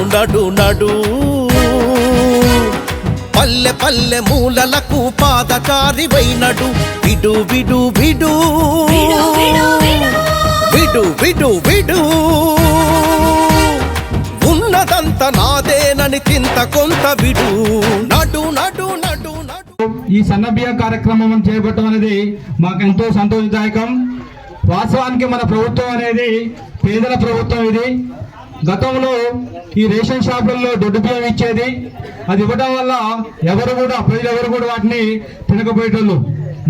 నడు పల్లె పల్లె మూలలకు పాదచారి వైనడు విడు విడు. విడు విడు విడు. విడు ఉన్నదంత నాదేనని చింత కొంత విడు. నడు నడు నడు నడు. ఈ సన్నబియ్య కార్యక్రమం చేపట్టడం అనేది మాకు ఎంతో సంతోషదాయకం. వాస్తవానికి మన ప్రభుత్వం అనేది పేదల ప్రభుత్వం ఇది. గతంలో ఈ రేషన్ షాపుల్లో దొడ్డు బియ్యం ఇచ్చేది. అది ఇవ్వడం వల్ల ఎవరు కూడా ప్రజలు ఎవరు కూడా వాటిని తినకపోయేటోళ్ళు.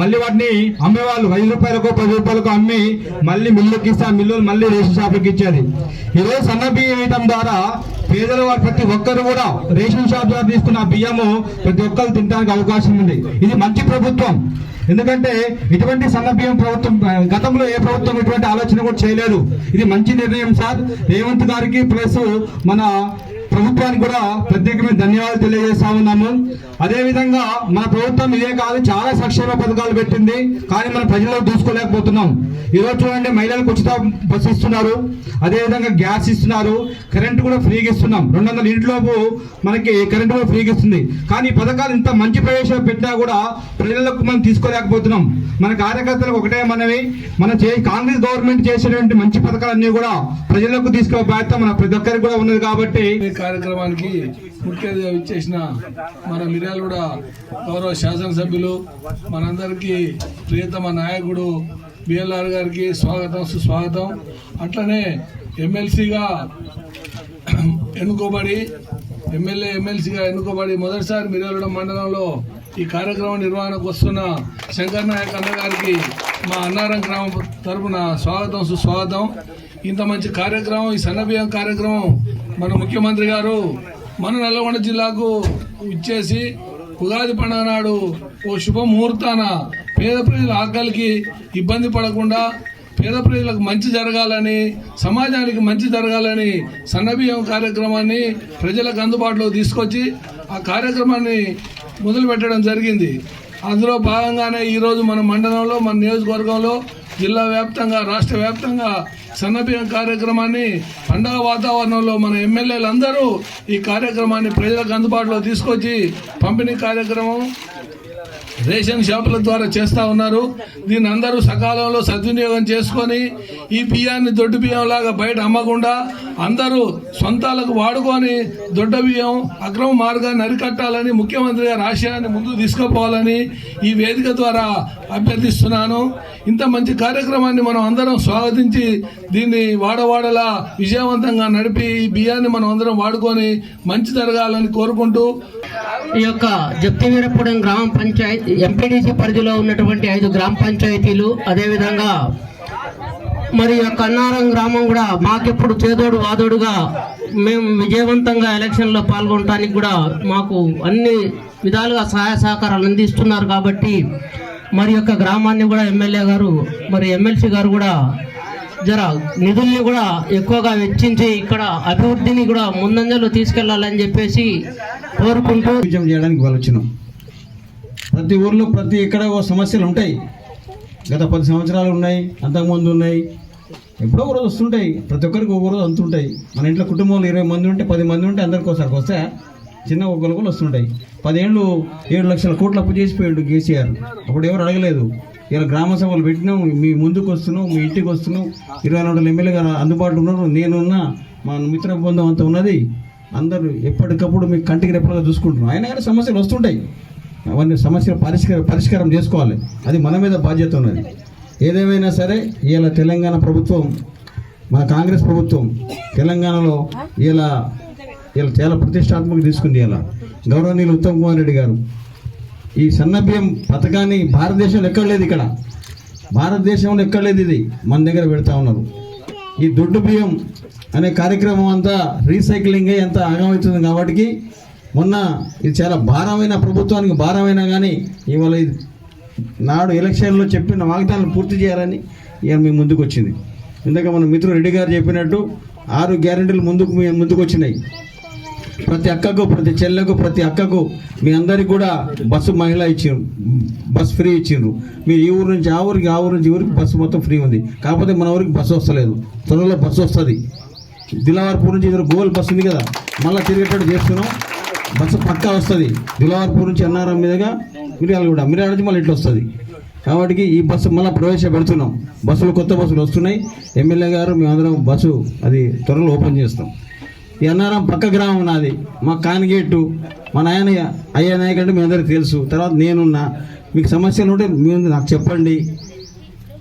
మళ్ళీ వాటిని అమ్మేవాళ్ళు. ఐదు రూపాయలకు పది రూపాయలకు అమ్మి మళ్ళీ మిల్లుకి ఇస్తే ఆ మిల్లు మళ్ళీ రేషన్ షాపుకి ఇచ్చేది. ఈరోజు సన్న బియ్యం ఇవ్వడం ద్వారా పేదల వారు ప్రతి ఒక్కరు కూడా రేషన్ షాప్ ద్వారా తీసుకున్న బియ్యము ప్రతి ఒక్కరు తినడానికి అవకాశం ఉంది. ఇది మంచి ప్రభుత్వం. ఎందుకంటే ఇటువంటి సన్న ప్రభుత్వం గతంలో ఏ ప్రభుత్వం ఇటువంటి ఆలోచన కూడా చేయలేదు. ఇది మంచి నిర్ణయం సార్. రేవంత్ గారికి ప్లస్ మన ప్రభుత్వానికి కూడా ప్రత్యేకమైన ధన్యవాదాలు తెలియజేస్తా ఉన్నాము. అదే విధంగా మన ప్రభుత్వం ఇదే కాదు చాలా సంక్షేమ పథకాలు పెట్టింది కానీ మన ప్రజల్లో దూసుకోలేకపోతున్నాం. ఈ రోజు చూడండి మహిళలకు ఉచిత బస్సు ఇస్తున్నారు అదేవిధంగా గ్యాస్ ఇస్తున్నారు కరెంట్ కూడా ఫ్రీగా ఇస్తున్నాం. రెండు వందల ఇంట్లోపు మనకి కరెంట్ కూడా ఫ్రీగా ఇస్తుంది. కానీ ఈ పథకాలు ఇంత మంచి ప్రవేశం పెట్టినా కూడా ప్రజలకు మనం తీసుకోలేకపోతున్నాం. మన కార్యకర్తలకు ఒకటే మనవి మన చే కాంగ్రెస్ గవర్నమెంట్ చేసేటువంటి మంచి పథకాలన్నీ కూడా ప్రజలకు తీసుకునే బాధ్యత మన ప్రతి ఒక్కరికి కూడా ఉన్నది కాబట్టి కార్యక్రమానికి ముఖ్య ఇచ్చేసిన మన మిర్యాల కూడా గౌరవ శాసనసభ్యులు మనందరికీ ప్రియతమ నాయకుడు బిఎల్ఆర్ గారికి స్వాగతం సుస్వాగతం. అట్లనే ఎమ్మెల్సీగా ఎన్నుకోబడి ఎమ్మెల్యే ఎమ్మెల్సీగా ఎన్నుకోబడి మొదటిసారి మిర్యాలగూడెం మండలంలో ఈ కార్యక్రమం నిర్వహణకు వస్తున్న శంకర్ నాయక్ అన్నగారికి మా అన్నారం గ్రామం తరపున స్వాగతం సుస్వాగతం. ఇంత మంచి కార్యక్రమం ఈ సన్నబియ్యం కార్యక్రమం మన ముఖ్యమంత్రి గారు మన నల్లగొండ జిల్లాకు ఇచ్చేసి ఉగాది పండుగ నాడు ఓ శుభ ముహూర్తాన పేద ప్రజల ఆకలికి ఇబ్బంది పడకుండా పేద ప్రజలకు మంచి జరగాలని సమాజానికి మంచి జరగాలని సన్నబియ్యం కార్యక్రమాన్ని ప్రజలకు అందుబాటులో తీసుకొచ్చి ఆ కార్యక్రమాన్ని మొదలుపెట్టడం జరిగింది. అందులో భాగంగానే ఈరోజు మన మండలంలో మన నియోజకవర్గంలో జిల్లా వ్యాప్తంగా రాష్ట్ర వ్యాప్తంగా సన్నబియ్యం కార్యక్రమాన్ని పండగ వాతావరణంలో మన ఎమ్మెల్యేలు అందరూ ఈ కార్యక్రమాన్ని ప్రజలకు అందుబాటులో తీసుకొచ్చి పంపిణీ కార్యక్రమం రేషన్ షాపుల ద్వారా చేస్తా ఉన్నారు. దీన్ని అందరూ సకాలంలో సద్వినియోగం చేసుకొని ఈ బియ్యాన్ని దొడ్డు బియ్యం లాగా బయట అమ్మకుండా అందరూ సొంతాలకు వాడుకొని దొడ్డ బియ్యం అక్రమ మార్గాన్ని అరికట్టాలని ముఖ్యమంత్రి గారి ఆశయాన్ని ముందుకు తీసుకుపోవాలని ఈ వేదిక ద్వారా అభ్యర్థిస్తున్నాను. ఇంత మంచి కార్యక్రమాన్ని మనం అందరం స్వాగతించి దీన్ని వాడవాడలా విజయవంతంగా నడిపి ఈ బియ్యాన్ని మనం అందరం వాడుకొని మంచి జరగాలని కోరుకుంటూ ఈ యొక్క జప్తివీరపురం గ్రామ పంచాయత్ ఎంపీడీసీ పరిధిలో ఉన్నటువంటి ఐదు గ్రామ పంచాయతీలు అదేవిధంగా మరి యొక్క అన్నారం గ్రామం కూడా మాకెప్పుడు చేదోడు వాదోడుగా మేము విజయవంతంగా ఎలక్షన్లో పాల్గొనడానికి కూడా మాకు అన్ని విధాలుగా సహాయ సహకారాలు అందిస్తున్నారు కాబట్టి మరి యొక్క గ్రామాన్ని కూడా ఎమ్మెల్యే గారు మరి ఎమ్మెల్సీ గారు కూడా జర నిధుల్ని కూడా ఎక్కువగా వెచ్చించి ఇక్కడ అభివృద్ధిని కూడా ముందంజలో తీసుకెళ్ళాలని చెప్పేసి కోరుకుంటూ చేయడానికి వాళ్ళు వచ్చినాం ప్రతి ఊర్లో ప్రతి ఎక్కడ సమస్యలు ఉంటాయి. గత పది సంవత్సరాలు ఉన్నాయి అంతకుముందు ఉన్నాయి. ఎప్పుడో ఒక రోజు వస్తుంటాయి. ప్రతి ఒక్కరికి ఒక రోజు అంతుంటాయి. మన ఇంట్లో కుటుంబంలో ఇరవై మంది ఉంటే పది మంది ఉంటే అందరికి ఒకసారికి వస్తే చిన్న కూడా వస్తుంటాయి. పదేళ్ళు ఏడు లక్షల కోట్లు అప్పు చేసిపోయాడు కేసీఆర్. అప్పుడు ఎవరు అడగలేదు. ఇలా గ్రామ సభలు పెట్టినాం మీ ముందుకు వస్తున్నాం మీ ఇంటికి వస్తున్నాం. ఇరవై నాలుగు ఎమ్మెల్యే గారు అందుబాటులో ఉన్నారు. నేనున్నా మా మిత్ర బృందం అంతా ఉన్నది. అందరూ ఎప్పటికప్పుడు మీ కంటికి రెప్పలుగా చూసుకుంటున్నాం. అయినా కానీ సమస్యలు వస్తుంటాయి. అవన్నీ సమస్యలు పరిష్కారం పరిష్కారం చేసుకోవాలి. అది మన మీద బాధ్యత ఉన్నది. ఏదేమైనా సరే ఇలా తెలంగాణ ప్రభుత్వం మన కాంగ్రెస్ ప్రభుత్వం తెలంగాణలో ఇలా ఇలా చాలా ప్రతిష్టాత్మక తీసుకుంది ఇలా గౌరవనీయులు ఉత్తమ్ కుమార్ రెడ్డి గారు. ఈ సన్నబియ్యం పథకాన్ని భారతదేశంలో ఎక్కడ లేదు ఇక్కడ. భారతదేశంలో ఎక్కడ లేదు ఇది. మన దగ్గర పెడతా ఉన్నారు. ఈ దొడ్డు బియ్యం అనే కార్యక్రమం అంతా రీసైక్లింగ్ ఎంత అంతా ఆగమవుతుంది కాబట్టి మొన్న ఇది చాలా భారమైన ప్రభుత్వానికి భారమైనా కానీ ఇవాళ ఇది నాడు ఎలక్షన్లో చెప్పిన వాగ్దానాలు పూర్తి చేయాలని ఇక మీ ముందుకు వచ్చింది ఇందాక మన మిత్రుడు రెడ్డి గారు చెప్పినట్టు ఆరు గ్యారెంటీలు ముందుకు మీ ముందుకు వచ్చినాయి ప్రతి అక్కకు ప్రతి చెల్లెకు ప్రతి అక్కకు మీ అందరికి కూడా బస్సు మహిళ ఇచ్చిండ్రు. బస్సు ఫ్రీ ఇచ్చిండ్రు. మీరు ఈ ఊరు నుంచి ఆ ఊరికి ఆ ఊరు నుంచి ఊరికి బస్సు మొత్తం ఫ్రీ ఉంది. కాకపోతే మన ఊరికి బస్సు వస్తలేదు. త్వరలో బస్సు వస్తుంది. దిలవార్పూర్ నుంచి ఇద్దరు గోల్ బస్సు ఉంది కదా. మళ్ళీ తిరిగేటట్టు చేస్తున్నాం. బస్సు పక్కా వస్తుంది. దిలావర్పూర్ నుంచి అన్నారం మీదుగా మిర్యాల కూడా మిర్యాల నుంచి మళ్ళీ ఇట్లా వస్తుంది కాబట్టి ఈ బస్సు మళ్ళీ ప్రవేశపెడుతున్నాం. బస్సులు కొత్త బస్సులు వస్తున్నాయి. ఎమ్మెల్యే గారు మేమందరం బస్సు అది త్వరలో ఓపెన్ చేస్తాం. ఈ అన్నారం పక్క గ్రామం నాది. మా కాన్గేటు మా నాయన అయ్యా నాయక్ అంటే మీ అందరికీ తెలుసు. తర్వాత నేనున్నా. మీకు సమస్యలు ఉంటే మీరు నాకు చెప్పండి.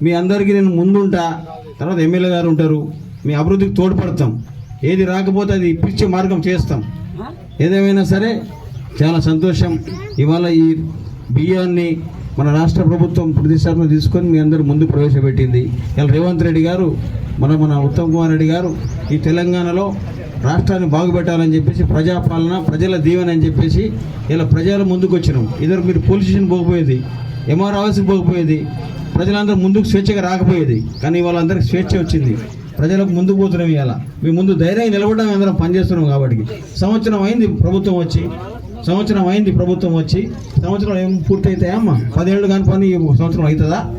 మీ అందరికీ నేను ముందుంటా. తర్వాత ఎమ్మెల్యే గారు ఉంటారు. మీ అభివృద్ధికి తోడ్పడతాం. ఏది రాకపోతే అది ఇప్పించే మార్గం చేస్తాం. ఏదేమైనా సరే చాలా సంతోషం. ఇవాళ ఈ బియ్యాన్ని మన రాష్ట్ర ప్రభుత్వం ప్రతిష్టాపన తీసుకొని మీ అందరూ ముందు ప్రవేశపెట్టింది. ఇలా రేవంత్ రెడ్డి గారు మన మన ఉత్తమ్ కుమార్ రెడ్డి గారు ఈ తెలంగాణలో రాష్ట్రాన్ని బాగుపెట్టాలని చెప్పేసి ప్రజాపాలన ప్రజల దీవెన అని చెప్పేసి ఇలా ప్రజల ముందుకు వచ్చినాం ఇద్దరు మీరు పోలీస్ స్టేషన్ పోకపోయేది ఎంఆర్ ఆఫీస్కి పోకపోయేది ప్రజలందరూ ముందుకు స్వేచ్ఛగా రాకపోయేది. కానీ వాళ్ళందరికీ స్వేచ్ఛ వచ్చింది. ప్రజలకు ముందుకు పోతున్నాం ఇవాళ. మీ ముందు ధైర్యంగా నిలబడడం అందరం పనిచేస్తున్నాం కాబట్టి. సంవత్సరం అయింది ప్రభుత్వం వచ్చి. సంవత్సరం అయింది ప్రభుత్వం వచ్చి. సంవత్సరం ఏం పూర్తయితాయా అమ్మ? పదేళ్ళు కాని పని సంవత్సరం అవుతుందా?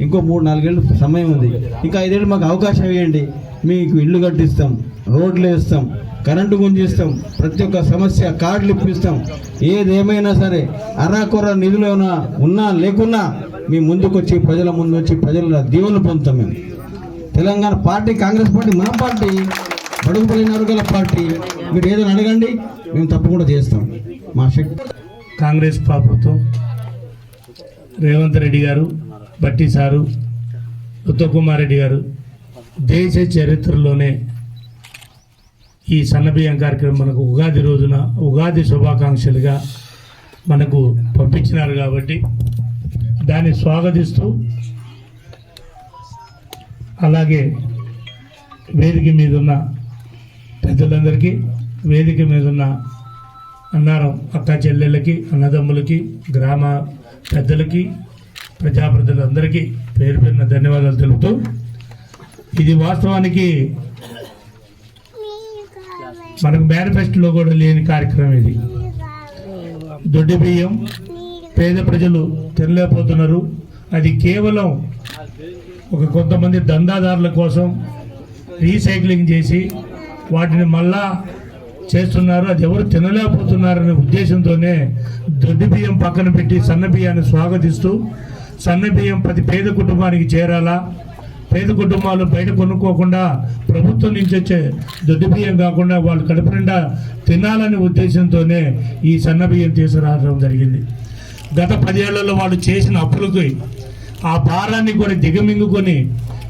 ఇంకో మూడు నాలుగేళ్ళు సమయం ఉంది. ఇంకా ఐదేళ్ళు మాకు అవకాశం ఇవ్వండి. మీకు ఇల్లు కట్టిస్తాం రోడ్లు వేస్తాం కరెంటు గుంజిస్తాం ప్రతి ఒక్క సమస్య కార్డులు ఇప్పిస్తాం. ఏదేమైనా సరే అరాకొర నిధులు ఏమైనా ఉన్నా లేకున్నా మీ ముందుకు వచ్చి ప్రజల ముందు వచ్చి ప్రజల దీవెనలు పొందుతాం మేము. తెలంగాణ పార్టీ కాంగ్రెస్ పార్టీ మన పార్టీ బడుగు పడిన వర్గాల పార్టీ. మీరు ఏదైనా అడగండి మేము తప్పకుండా చేస్తాం. మా శక్తి కాంగ్రెస్ ప్రభుత్వం రేవంత్ రెడ్డి గారు బట్టి సారు ఉత్తమకుమార్ రెడ్డి గారు దేశ చరిత్రలోనే ఈ సన్నబియ్యం కార్యక్రమం మనకు ఉగాది రోజున ఉగాది శుభాకాంక్షలుగా మనకు పంపించినారు కాబట్టి దాన్ని స్వాగతిస్తూ అలాగే వేదిక మీద ఉన్న పెద్దలందరికీ వేదిక మీద ఉన్న అన్నారం అక్క చెల్లెళ్ళకి అన్నదమ్ములకి గ్రామ పెద్దలకి ప్రజాప్రతినిధులందరికీ పేరు పేరున ధన్యవాదాలు తెలుపుతూ ఇది వాస్తవానికి మనకు మేనిఫెస్టోలో కూడా లేని కార్యక్రమం ఇది. దొడ్డి బియ్యం పేద ప్రజలు తినలేకపోతున్నారు. అది కేవలం ఒక కొంతమంది దందాదారుల కోసం రీసైక్లింగ్ చేసి వాటిని మళ్ళా చేస్తున్నారు. అది ఎవరు తినలేకపోతున్నారనే ఉద్దేశంతోనే దొడ్డి బియ్యం పక్కన పెట్టి సన్న బియ్యాన్ని స్వాగతిస్తూ సన్న బియ్యం ప్రతి పేద కుటుంబానికి చేరాలా? పేద కుటుంబాలు బయట కొనుక్కోకుండా ప్రభుత్వం నుంచి వచ్చే దొడ్డి బియ్యం కాకుండా వాళ్ళు కడుపు నిండా తినాలనే ఉద్దేశంతోనే ఈ సన్న బియ్యం తీసుకురావడం జరిగింది. గత పదేళ్ళలో వాళ్ళు చేసిన అప్పులకి ఆ భారాన్ని కూడా దిగమింగుకొని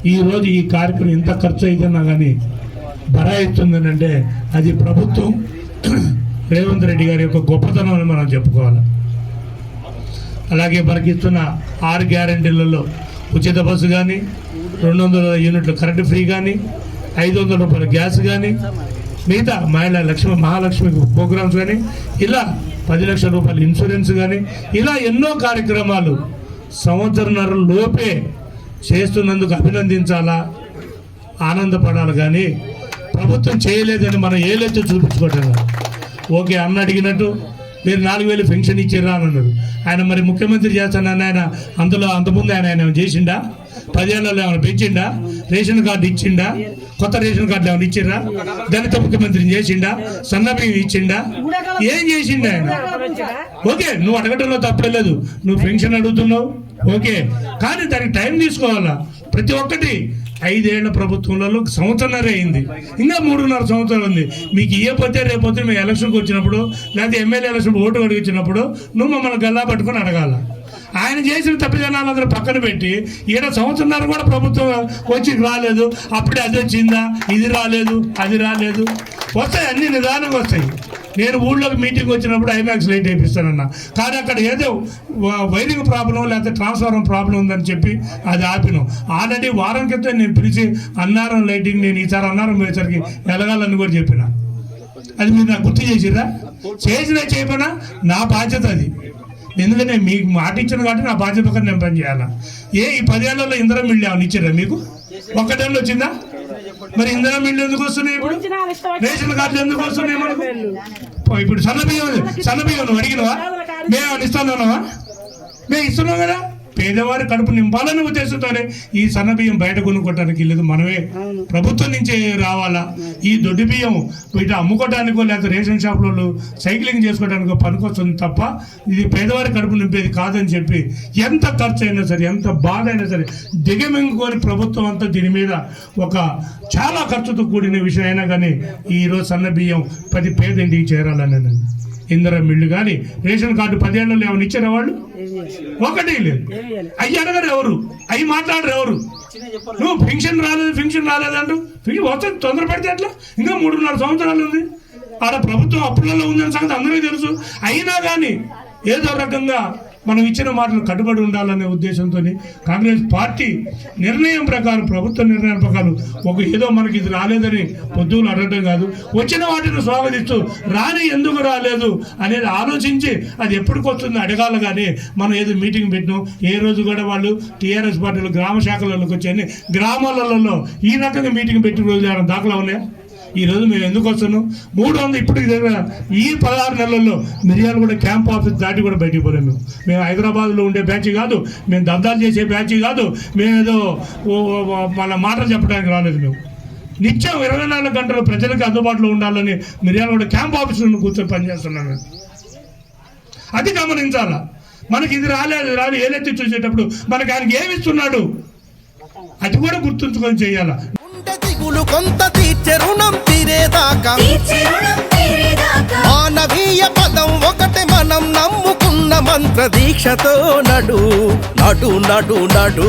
ఈరోజు ఈ కార్యక్రమం ఎంత ఖర్చు అవుతున్నా కానీ బరాయిస్తుందని అంటే అది ప్రభుత్వం రేవంత్ రెడ్డి గారి యొక్క గొప్పతనం అని మనం చెప్పుకోవాలి. అలాగే మనకి ఇస్తున్న ఆరు గ్యారంటీలలో ఉచిత బస్సు కానీ రెండు వందల యూనిట్లు కరెంటు ఫ్రీ కానీ ఐదు వందల రూపాయల గ్యాస్ కానీ మిగతా మహిళా లక్ష్మి మహాలక్ష్మి ప్రోగ్రామ్స్ కానీ ఇలా పది లక్షల రూపాయల ఇన్సూరెన్స్ కానీ ఇలా ఎన్నో కార్యక్రమాలు సంవత్సరంన్నర లోపే చేస్తున్నందుకు అభినందించాలా? ఆనందపడాలి కానీ ప్రభుత్వం చేయలేదని మనం ఏలెత్తి చూపించుకోవటం ఓకే అన్న అడిగినట్టు మీరు నాలుగు వేలు పెన్షన్ ఇచ్చారా అని అన్నాడు. ఆయన మరి ముఖ్యమంత్రి చేస్తానని ఆయన అందులో అంతకుముందు ఆయన ఆయన ఏమైనా చేసిండా? పదేళ్ళలో ఏమైనా పెంచిండా? రేషన్ కార్డు ఇచ్చిండా? కొత్త రేషన్ కార్డులు ఏమైనా ఇచ్చిండ్రా? దళిత ముఖ్యమంత్రిని చేసిండా? సన్నబియ్యం ఇచ్చిండా? ఏం చేసిండా ఆయన? ఓకే నువ్వు అడగటంలో తప్పలేదు. నువ్వు పెన్షన్ అడుగుతున్నావు. ఓకే కానీ దానికి టైం తీసుకోవాలా? ప్రతి ఒక్కటి ఐదేళ్ళ ప్రభుత్వంలో సంవత్సరన్నర అయింది. ఇంకా మూడున్నర సంవత్సరాలు ఉంది. మీకు ఇవ్వకపోతే రేపొద్దు మేము ఎలక్షన్కి వచ్చినప్పుడు లేకపోతే ఎమ్మెల్యే ఎలక్షన్ ఓటు అడిగించినప్పుడు నువ్వు మమ్మల్ని గల్లా పట్టుకొని అడగాల? ఆయన చేసిన తప్పిదనాలందరూ పక్కన పెట్టి ఈడ సంవత్సరంన్నర కూడా ప్రభుత్వం వచ్చి రాలేదు. అప్పుడే అది వచ్చిందా? ఇది రాలేదు అది రాలేదు. వస్తాయి అన్ని నిదానంగా వస్తాయి. నేను ఊళ్ళోకి మీటింగ్ వచ్చినప్పుడు ఐమాక్స్ లైట్ వేపిస్తానన్న కానీ అక్కడ ఏదో వైరింగ్ ప్రాబ్లం లేకపోతే ట్రాన్స్ఫార్మర్ ప్రాబ్లం ఉందని చెప్పి అది ఆపిను. ఆల్రెడీ వారం క్రితం నేను పిలిచి అన్నారం లైటింగ్ నేను ఈసారి అన్నారం పోయేసరికి వెలగాలని కూడా చెప్పిన. అది మీరు నాకు గుర్తు చేసిరా చేసినా చేయకపోయినా నా బాధ్యత అది. ఎందుకంటే మీకు మాట ఇచ్చిన కాబట్టి నా బాధ్యత ఒకటి నేను పని చేయాలా ఏ ఈ పదేళ్ళలో ఇందిరా మిల్లు ఏమైనా ఇచ్చారా మీకు? ఒక్కటేళ్ళు వచ్చిందా? మరి ఇందిరా మిల్లు ఎందుకు వస్తున్నాయి ఇప్పుడు? రేషన్ కార్డులు ఎందుకు వస్తున్నాయి మనకు? ఇప్పుడు సన్న బియ్యం సన్న బియ్యం నువ్వు అడిగినవా? మేము ఇస్తానన్నావా? మేము ఇస్తున్నాం కదా. పేదవారి కడుపు నింపాలనే ఉద్దేశంతోనే ఈ సన్న బియ్యం బయట కొనుక్కోవటానికి లేదు మనమే. ప్రభుత్వం నుంచే రావాలా? ఈ దొడ్డి బియ్యం వీటి అమ్ముకోవడానికో లేకపోతే రేషన్ షాపులలో సైక్లింగ్ చేసుకోవడానికో పనికొస్తుంది తప్ప ఇది పేదవారి కడుపు నింపేది కాదని చెప్పి ఎంత ఖర్చు అయినా సరే ఎంత బాధ అయినా సరే దిగమింగుకొని ప్రభుత్వం అంతా దీని మీద ఒక చాలా ఖర్చుతో కూడిన విషయం అయినా కానీ ఈరోజు సన్న బియ్యం ప్రతి పేద ఇంటికి చేరాలని ఇందిరా మిల్లు కానీ రేషన్ కార్డు పదేళ్ళలో ఏమైనా ఇచ్చారా వాళ్ళు? ఒకటి లేదు. అయ్యి అడగరు ఎవరు? అయ్యి మాట్లాడరు ఎవరు? నువ్వు పెన్షన్ రాలేదు పెన్షన్ రాలేదంటూ? పెన్షన్ వస్తే తొందర పెడితే ఎట్లా? ఇంకా మూడున్నర సంవత్సరాలు ఉంది. ఆడ ప్రభుత్వం అప్పులలో ఉందని సంగతి అందరికీ తెలుసు. అయినా కానీ ఏదో రకంగా మనం ఇచ్చిన మాటలు కట్టుబడి ఉండాలనే ఉద్దేశంతో కాంగ్రెస్ పార్టీ నిర్ణయం ప్రకారం ప్రభుత్వ నిర్ణయం ప్రకారం ఒక ఏదో మనకి ఇది రాలేదని పొద్దులు అడగడం కాదు. వచ్చిన వాటిని స్వాగతిస్తూ రాని ఎందుకు రాలేదు అనేది ఆలోచించి అది ఎప్పటికి వస్తుంది అడగాలి కానీ మనం ఏదో మీటింగ్ పెట్టినాం. ఏ రోజు కూడా వాళ్ళు టీఆర్ఎస్ పార్టీలు గ్రామ శాఖలలోకి వచ్చాయని గ్రామాలలో ఈ రకంగా మీటింగ్ పెట్టిన రోజు ఏమైనా దాఖలా ఉన్నాయా? ఈ రోజు మేము ఎందుకు వస్తున్నాం? మూడు వందలు ఇప్పటికి దగ్గర ఈ పదహారు నెలల్లో మిరియాలు కూడా క్యాంప్ ఆఫీస్ దాటి కూడా బయటికి పోలేము మేము. మేము హైదరాబాద్లో ఉండే బ్యాచ్ కాదు మేము దబ్దాలు చేసే బ్యాచ్ కాదు మేము ఏదో ఓ- మన మాటలు చెప్పడానికి రాలేదు మేము. నిత్యం ఇరవై నాలుగు గంటలు ప్రజలకు అందుబాటులో ఉండాలని మిరియాలు కూడా క్యాంప్ ఆఫీసులను కూర్చొని పనిచేస్తున్నాను మేము. అది గమనించాలా? మనకి ఇది రాలేదు రాలేదు. ఏలెత్తి చూసేటప్పుడు మనకి ఆయనకి ఏమి ఇస్తున్నాడు? అది కూడా గుర్తుంచుకొని చేయాలా? దిగులు కొంత తీర్చే రుణం తీరేదాకా. మానవీయ పదం ఒకటే మనం నమ్ముకున్న మంత్ర దీక్షతో నడు. నడు నడు నడు.